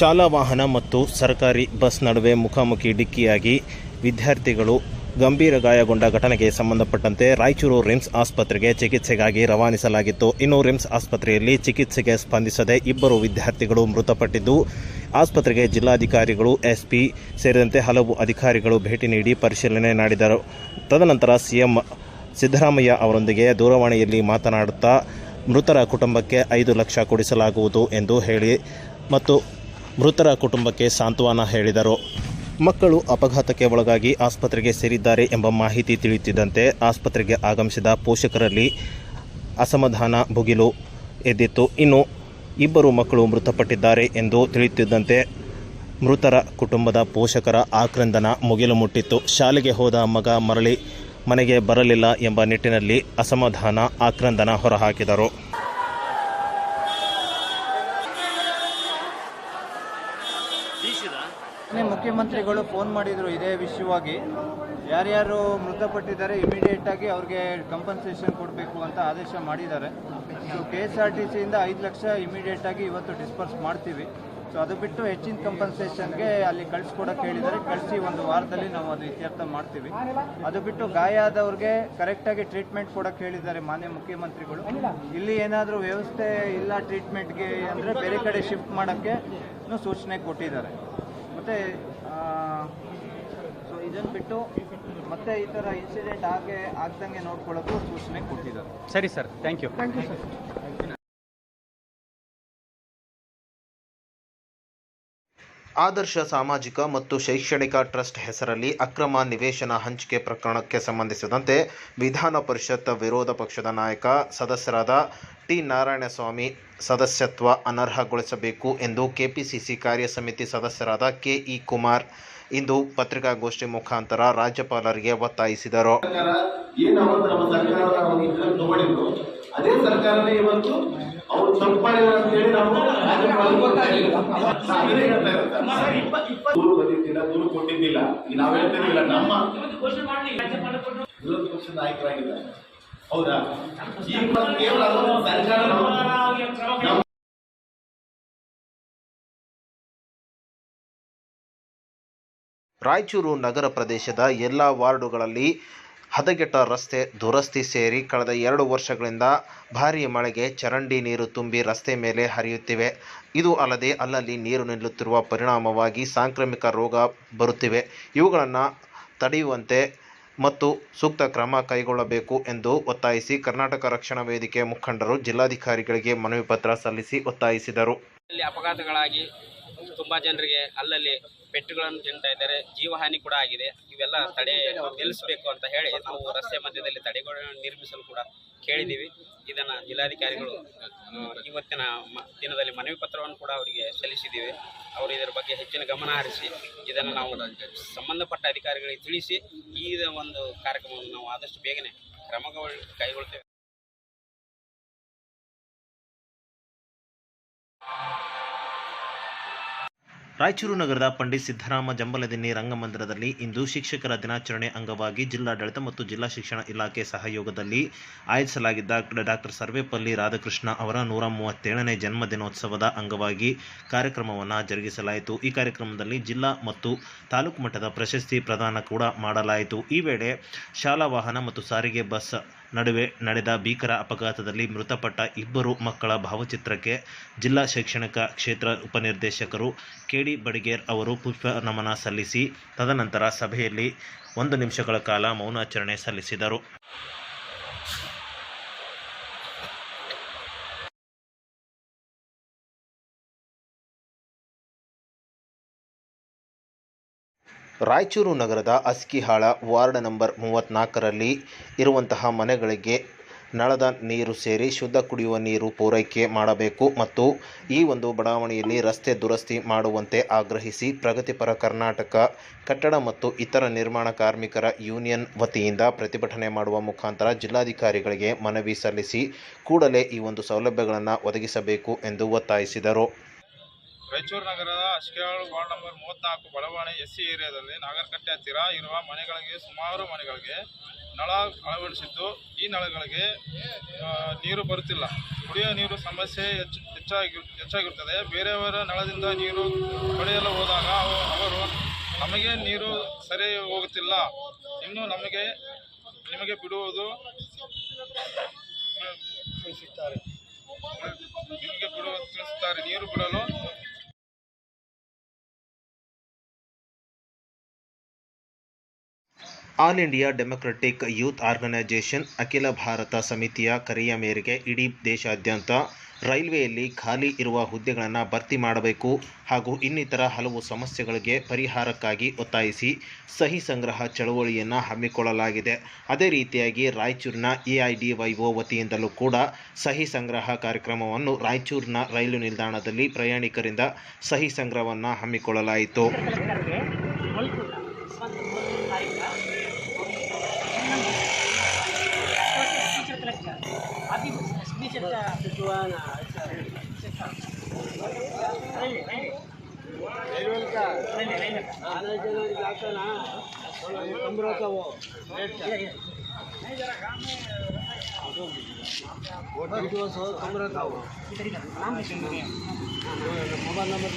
ಶಾಲಾ ವಾಹನ ಮತ್ತು ಸರ್ಕಾರಿ ಬಸ್ ನಡುವೆ ಮುಖಾಮುಖಿ ಡಿಕ್ಕಿಯಾಗಿ ವಿದ್ಯಾರ್ಥಿಗಳು ಗಂಭೀರ ಗಾಯಗೊಂಡ ಘಟನೆಗೆ ಸಂಬಂಧಪಟ್ಟಂತೆ ರಾಯಚೂರು ರಿಮ್ಸ್ ಆಸ್ಪತ್ರೆಗೆ ಚಿಕಿತ್ಸೆಗಾಗಿ ರವಾನಿಸಲಾಗಿತ್ತು. ಇನ್ನು ರಿಮ್ಸ್ ಆಸ್ಪತ್ರೆಯಲ್ಲಿ ಚಿಕಿತ್ಸೆಗೆ ಸ್ಪಂದಿಸದೆ ಇಬ್ಬರು ವಿದ್ಯಾರ್ಥಿಗಳು ಮೃತಪಟ್ಟಿದ್ದು, ಆಸ್ಪತ್ರೆಗೆ ಜಿಲ್ಲಾಧಿಕಾರಿಗಳು, ಎಸ್ಪಿ ಸೇರಿದಂತೆ ಹಲವು ಅಧಿಕಾರಿಗಳು ಭೇಟಿ ನೀಡಿ ಪರಿಶೀಲನೆ ಮಾಡಿದರು. ತದನಂತರ ಸಿಎಂ ಸಿದ್ದರಾಮಯ್ಯ ಅವರೊಂದಿಗೆ ದೂರವಾಣಿಯಲ್ಲಿ ಮಾತನಾಡುತ್ತಾ, ಮೃತರ ಕುಟುಂಬಕ್ಕೆ ಐದು ಲಕ್ಷ ಕೊಡಿಸಲಾಗುವುದು ಎಂದು ಹೇಳಿ ಮತ್ತು ಮೃತರ ಕುಟುಂಬಕ್ಕೆ ಸಾಂತ್ವನ ಹೇಳಿದರು. ಮಕ್ಕಳು ಅಪಘಾತಕ್ಕೆ ಒಳಗಾಗಿ ಆಸ್ಪತ್ರೆಗೆ ಸೇರಿದ್ದಾರೆ ಎಂಬ ಮಾಹಿತಿ ತಿಳಿಯುತ್ತಿದ್ದಂತೆ ಆಸ್ಪತ್ರೆಗೆ ಆಗಮಿಸಿದ ಪೋಷಕರಲ್ಲಿ ಅಸಮಾಧಾನ ಭುಗಿಲು ಎದ್ದಿತ್ತು. ಇನ್ನು ಇಬ್ಬರು ಮಕ್ಕಳು ಮೃತಪಟ್ಟಿದ್ದಾರೆ ಎಂದು ತಿಳಿಯುತ್ತಿದ್ದಂತೆ ಮೃತರ ಕುಟುಂಬದ ಪೋಷಕರ ಆಕ್ರಂದನ ಮುಗಿಲು ಮುಟ್ಟಿತ್ತು ಶಾಲೆಗೆ ಹೋದ ಮಗ ಮರಳಿ ಮನೆಗೆ ಬರಲಿಲ್ಲ ಎಂಬ ನಿಟ್ಟಿನಲ್ಲಿ ಅಸಮಾಧಾನ, ಆಕ್ರಂದನ ಹೊರಹಾಕಿದರು. ಮುಖ್ಯಮಂತ್ರಿಗಳು ಫೋನ್ ಮಾಡಿದರು ಇದೇ ವಿಷಯವಾಗಿ. ಯಾರ್ಯಾರು ಮೃತಪಟ್ಟಿದ್ದಾರೆ ಇಮಿಡಿಯೇಟ್ ಆಗಿ ಅವ್ರಿಗೆ ಕಂಪನ್ಸೇಷನ್ ಕೊಡಬೇಕು ಅಂತ ಆದೇಶ ಮಾಡಿದ್ದಾರೆ. So K S R T ಸಿಯಿಂದ ಐದು ಲಕ್ಷ ಇಮಿಡಿಯೇಟ್ ಆಗಿ ಇವತ್ತು ಡಿಸ್ಪರ್ಸ್ ಮಾಡ್ತೀವಿ. ಸೊ ಅದು ಬಿಟ್ಟು ಹೆಚ್ಚಿನ ಕಂಪನ್ಸೇಷನ್ಗೆ ಅಲ್ಲಿ ಕಳಿಸ್ಕೊಡಕ್ಕೆ ಹೇಳಿದ್ದಾರೆ. ಕಳಿಸಿ ಒಂದು ವಾರದಲ್ಲಿ ನಾವು ಅದು ಇತ್ಯರ್ಥ ಮಾಡ್ತೀವಿ. ಅದು ಬಿಟ್ಟು ಗಾಯ ಆದವ್ರಿಗೆ ಕರೆಕ್ಟಾಗಿ ಟ್ರೀಟ್ಮೆಂಟ್ ಕೊಡಕ್ಕೆ ಹೇಳಿದ್ದಾರೆ ಮಾನ್ಯ ಮುಖ್ಯಮಂತ್ರಿಗಳು. ಇಲ್ಲಿ ಏನಾದರೂ ವ್ಯವಸ್ಥೆ ಇಲ್ಲ ಟ್ರೀಟ್ಮೆಂಟ್ಗೆ ಅಂದರೆ ಬೇರೆ ಕಡೆ ಶಿಫ್ಟ್ ಮಾಡೋಕ್ಕೆ ಸೂಚನೆ ಕೊಟ್ಟಿದ್ದಾರೆ. ಮತ್ತು ಸೊ ಇದನ್ನು ಬಿಟ್ಟು ಮತ್ತೆ ಈ ಥರ ಇನ್ಸಿಡೆಂಟ್ ಆಗೇ ಆಗ್ದಂಗೆ ನೋಡ್ಕೊಳ್ಳೋಕ್ಕೂ ಸೂಚನೆ ಕೊಟ್ಟಿದ್ದಾರೆ. ಸರಿ ಸರ್ ಥ್ಯಾಂಕ್ ಯು ಆದರ್ಶ ಸಾಮಾಜಿಕ ಮತ್ತು ಶೈಕ್ಷಣಿಕ ಟ್ರಸ್ಟ್ ಹೆಸರಲ್ಲಿ ಅಕ್ರಮ ನಿವೇಶನ ಹಂಚಿಕೆ ಪ್ರಕರಣಕ್ಕೆ ಸಂಬಂಧಿಸಿದಂತೆ ವಿಧಾನ ಪರಿಷತ್ ವಿರೋಧ ಪಕ್ಷದ ನಾಯಕ ಸದಸ್ಯರಾದ ಟಿ ನಾರಾಯಣಸ್ವಾಮಿ ಸದಸ್ಯತ್ವ ಅನರ್ಹಗೊಳಿಸಬೇಕು ಎಂದು ಕೆಪಿಸಿಸಿ ಕಾರ್ಯ ಸಮಿತಿ ಸದಸ್ಯರಾದ ಕೆಇ ಕುಮಾರ್ ಇಂದು ಪತ್ರಿಕಾಗೋಷ್ಠಿ ಮುಖಾಂತರ ರಾಜ್ಯಪಾಲರಿಗೆ ಒತ್ತಾಯಿಸಿದರು. ಸರ್ಕಾರ ಅವ್ರು ಅಂತ ಹೇಳಿ ಗೊತ್ತಾಗಿಲ್ಲ. ದೂರು ಬಂದಿದ್ದಿಲ್ಲ ದೂರು ಕೊಟ್ಟಿದ್ದಿಲ್ಲ ಈಗ ನಾವು ಹೇಳ್ತಿರ್ಲಿಲ್ಲ ನಮ್ಮ ವಿರೋಧ ಪಕ್ಷದ ನಾಯಕರಾಗಿದ್ದಾರೆ ಹೌದಾ ಈಗ ಕೇವಲ ಸರ್ಕಾರ ನಮ್ಮ ರಾಯಚೂರು ನಗರ ಪ್ರದೇಶದ ಎಲ್ಲ ವಾರ್ಡುಗಳಲ್ಲಿ ಹದಗೆಟ್ಟ ರಸ್ತೆ ದುರಸ್ತಿ ಸೇರಿ ಕಳೆದ ಎರಡು ವರ್ಷಗಳಿಂದ ಭಾರೀ ಮಳೆಗೆ ಚರಂಡಿ ನೀರು ತುಂಬಿ ರಸ್ತೆ ಮೇಲೆ ಹರಿಯುತ್ತಿವೆ. ಇದು ಅಲ್ಲದೆ ಅಲ್ಲಲ್ಲಿ ನೀರು ನಿಲ್ಲುತ್ತಿರುವ ಪರಿಣಾಮವಾಗಿ ಸಾಂಕ್ರಾಮಿಕ ರೋಗ ಬರುತ್ತಿವೆ. ಇವುಗಳನ್ನು ತಡೆಯುವಂತೆ ಮತ್ತು ಸೂಕ್ತ ಕ್ರಮ ಕೈಗೊಳ್ಳಬೇಕು ಎಂದು ಒತ್ತಾಯಿಸಿ ಕರ್ನಾಟಕ ರಕ್ಷಣಾ ವೇದಿಕೆ ಮುಖಂಡರು ಜಿಲ್ಲಾಧಿಕಾರಿಗಳಿಗೆ ಮನವಿ ಪತ್ರ ಸಲ್ಲಿಸಿ ಒತ್ತಾಯಿಸಿದರು. ಅಪಘಾತಗಳಾಗಿ ತುಂಬಾ ಜನರಿಗೆ ಅಲ್ಲಲ್ಲಿ ಪೆಟ್ಟುಗಳನ್ನು ತಿಂತಾ ಇದ್ದಾರೆ. ಜೀವಹಾನಿ ಕೂಡ ಆಗಿದೆ. ಇವೆಲ್ಲ ತಡೆ ನಿಲ್ಲಿಸಬೇಕು ಅಂತ ಹೇಳಿ ನಾವು ರಸ್ತೆ ಮಧ್ಯದಲ್ಲಿ ತಡೆಗಳನ್ನು ನಿರ್ಮಿಸಲು ಕೂಡ ಕೇಳಿದ್ದೀವಿ. ಇದನ್ನು ಜಿಲ್ಲಾಧಿಕಾರಿಗಳು ಇವತ್ತಿನ ದಿನದಲ್ಲಿ ಮನವಿ ಪತ್ರವನ್ನು ಕೂಡ ಅವರಿಗೆ ಸಲ್ಲಿಸಿದ್ದೀವಿ. ಅವರು ಇದರ ಬಗ್ಗೆ ಹೆಚ್ಚಿನ ಗಮನ ಹರಿಸಿ ಇದನ್ನು ನಾವು ಸಂಬಂಧಪಟ್ಟ ಅಧಿಕಾರಿಗಳಿಗೆ ತಿಳಿಸಿ ಈ ಒಂದು ಕಾರ್ಯಕ್ರಮವನ್ನು ನಾವು ಆದಷ್ಟು ಬೇಗನೆ ಕ್ರಮಗಳು, ಕೈಗೊಳ್ತೇವೆ. ರಾಯಚೂರು ನಗರದ ಪಂಡಿತ್ ಸಿದ್ದರಾಮ ಜಂಬಲದಿನ್ನಿ ರಂಗಮಂದಿರದಲ್ಲಿ ಇಂದು ಶಿಕ್ಷಕರ ದಿನಾಚರಣೆ ಅಂಗವಾಗಿ ಜಿಲ್ಲಾಡಳಿತ ಮತ್ತು ಜಿಲ್ಲಾ ಶಿಕ್ಷಣ ಇಲಾಖೆ ಸಹಯೋಗದಲ್ಲಿ ಆಯೋಜಿಸಲಾಗಿದ್ದ ಡಾಕ್ಟರ್ ಸರ್ವೇಪಲ್ಲಿ ರಾಧಾಕೃಷ್ಣ ಅವರ ನೂರ ಮೂವತ್ತೇಳನೇ ಜನ್ಮದಿನೋತ್ಸವದ ಅಂಗವಾಗಿ ಕಾರ್ಯಕ್ರಮವನ್ನು ಜರುಗಿಸಲಾಯಿತು. ಈ ಕಾರ್ಯಕ್ರಮದಲ್ಲಿ ಜಿಲ್ಲಾ ಮತ್ತು ತಾಲೂಕು ಮಟ್ಟದ ಪ್ರಶಸ್ತಿ ಪ್ರದಾನ ಕೂಡ ಮಾಡಲಾಯಿತು. ಈ ವೇಳೆ ಶಾಲಾ ವಾಹನ ಮತ್ತು ಸಾರಿಗೆ ಬಸ್ ನಡುವೆ ನಡೆದ ಭೀಕರ ಅಪಘಾತದಲ್ಲಿ ಮೃತಪಟ್ಟ ಇಬ್ಬರು ಮಕ್ಕಳ ಭಾವಚಿತ್ರಕ್ಕೆ ಜಿಲ್ಲಾ ಶೈಕ್ಷಣಿಕ ಕ್ಷೇತ್ರ ಉಪನಿರ್ದೇಶಕರು ಕೆಡಿ ಬಡಿಗೇರ್ ಅವರು ಪುಷ್ಪ ನಮನ ಸಲ್ಲಿಸಿ, ತದನಂತರ ಸಭೆಯಲ್ಲಿ ಒಂದು ನಿಮಿಷಗಳ ಕಾಲ ಮೌನಾಚರಣೆ ಸಲ್ಲಿಸಿದರು. ರಾಯಚೂರು ನಗರದ ಅಸ್ಕಿಹಾಳ ವಾರ್ಡ್ ನಂಬರ್ ಮೂವತ್ತ್ನಾಲ್ಕರಲ್ಲಿ ಇರುವಂತಹ ಮನೆಗಳಿಗೆ ನಳದ ನೀರು ಸೇರಿ ಶುದ್ಧ ಕುಡಿಯುವ ನೀರು ಪೂರೈಕೆ ಮಾಡಬೇಕು ಮತ್ತು ಈ ಒಂದು ಬಡಾವಣೆಯಲ್ಲಿ ರಸ್ತೆ ದುರಸ್ತಿ ಮಾಡುವಂತೆ ಆಗ್ರಹಿಸಿ ಪ್ರಗತಿಪರ ಕರ್ನಾಟಕ ಕಟ್ಟಡ ಮತ್ತು ಇತರ ನಿರ್ಮಾಣ ಕಾರ್ಮಿಕರ ಯೂನಿಯನ್ ವತಿಯಿಂದ ಪ್ರತಿಭಟನೆ ಮಾಡುವ ಮುಖಾಂತರ ಜಿಲ್ಲಾಧಿಕಾರಿಗಳಿಗೆ ಮನವಿ ಸಲ್ಲಿಸಿ ಕೂಡಲೇ ಈ ಒಂದು ಸೌಲಭ್ಯಗಳನ್ನು ಒದಗಿಸಬೇಕು ಎಂದು ಒತ್ತಾಯಿಸಿದರು. ರಾಯಚೂರು ನಗರದ ಅಶ್ಕೇಳು ವಾರ್ಡ್ ನಂಬರ್ ಮೂವತ್ನಾಲ್ಕು ಬಡಾವಣೆ ಎಸ್ ಸಿ ಏರಿಯಾದಲ್ಲಿ ನಾಗರಕಟ್ಟೆ ಹತ್ತಿರ ಇರುವ ಮನೆಗಳಿಗೆ ಸುಮಾರು ಮನೆಗಳಿಗೆ ನಳ ಅಳವಡಿಸಿದ್ದು. ಈ ನಳಗಳಿಗೆ ನೀರು ಬರುತ್ತಿಲ್ಲ. ಕುಡಿಯುವ ನೀರು ಸಮಸ್ಯೆ ಹೆಚ್ಚು, ಹೆಚ್ಚಾಗಿ, ಹೆಚ್ಚಾಗಿರುತ್ತದೆ. ಬೇರೆಯವರ ನಳದಿಂದ ನೀರು ಪಡೆಯಲು ಹೋದಾಗ ಅವರು ನಮಗೆ ನೀರು ಸರಿ ಹೋಗುತ್ತಿಲ್ಲ. ಇನ್ನು ನಮಗೆ, ನಿಮಗೆ ಬಿಡುವುದು ನಿಮಗೆ ಬಿಡುವ All India Democratic Youth Organisation ಅಖಿಲ ಭಾರತ ಸಮಿತಿಯ ಕರೆಯ ಮೇರೆಗೆ ಇಡೀ ದೇಶಾದ್ಯಂತ ರೈಲ್ವೆಯಲ್ಲಿ ಖಾಲಿ ಇರುವ ಹುದ್ದೆಗಳನ್ನು ಭರ್ತಿ ಮಾಡಬೇಕು ಹಾಗೂ ಇನ್ನಿತರ ಹಲವು ಸಮಸ್ಯೆಗಳಿಗೆ ಪರಿಹಾರಕ್ಕಾಗಿ ಒತ್ತಾಯಿಸಿ ಸಹಿ ಸಂಗ್ರಹ ಚಳವಳಿಯನ್ನು ಹಮ್ಮಿಕೊಳ್ಳಲಾಗಿದೆ. ಅದೇ ರೀತಿಯಾಗಿ ರಾಯಚೂರಿನ ಎಐಡಿವೈಒ ವತಿಯಿಂದಲೂ ಕೂಡ ಸಹಿ ಸಂಗ್ರಹ ಕಾರ್ಯಕ್ರಮವನ್ನು ರಾಯಚೂರಿನ ರೈಲು ನಿಲ್ದಾಣದಲ್ಲಿ ಪ್ರಯಾಣಿಕರಿಂದ ಸಹಿ ಸಂಗ್ರಹವನ್ನು ಹಮ್ಮಿಕೊಳ್ಳಲಾಯಿತು. ತೊಂಬರತ್ತಾವು ಮೊಬೈಲ್ ನಂಬರ್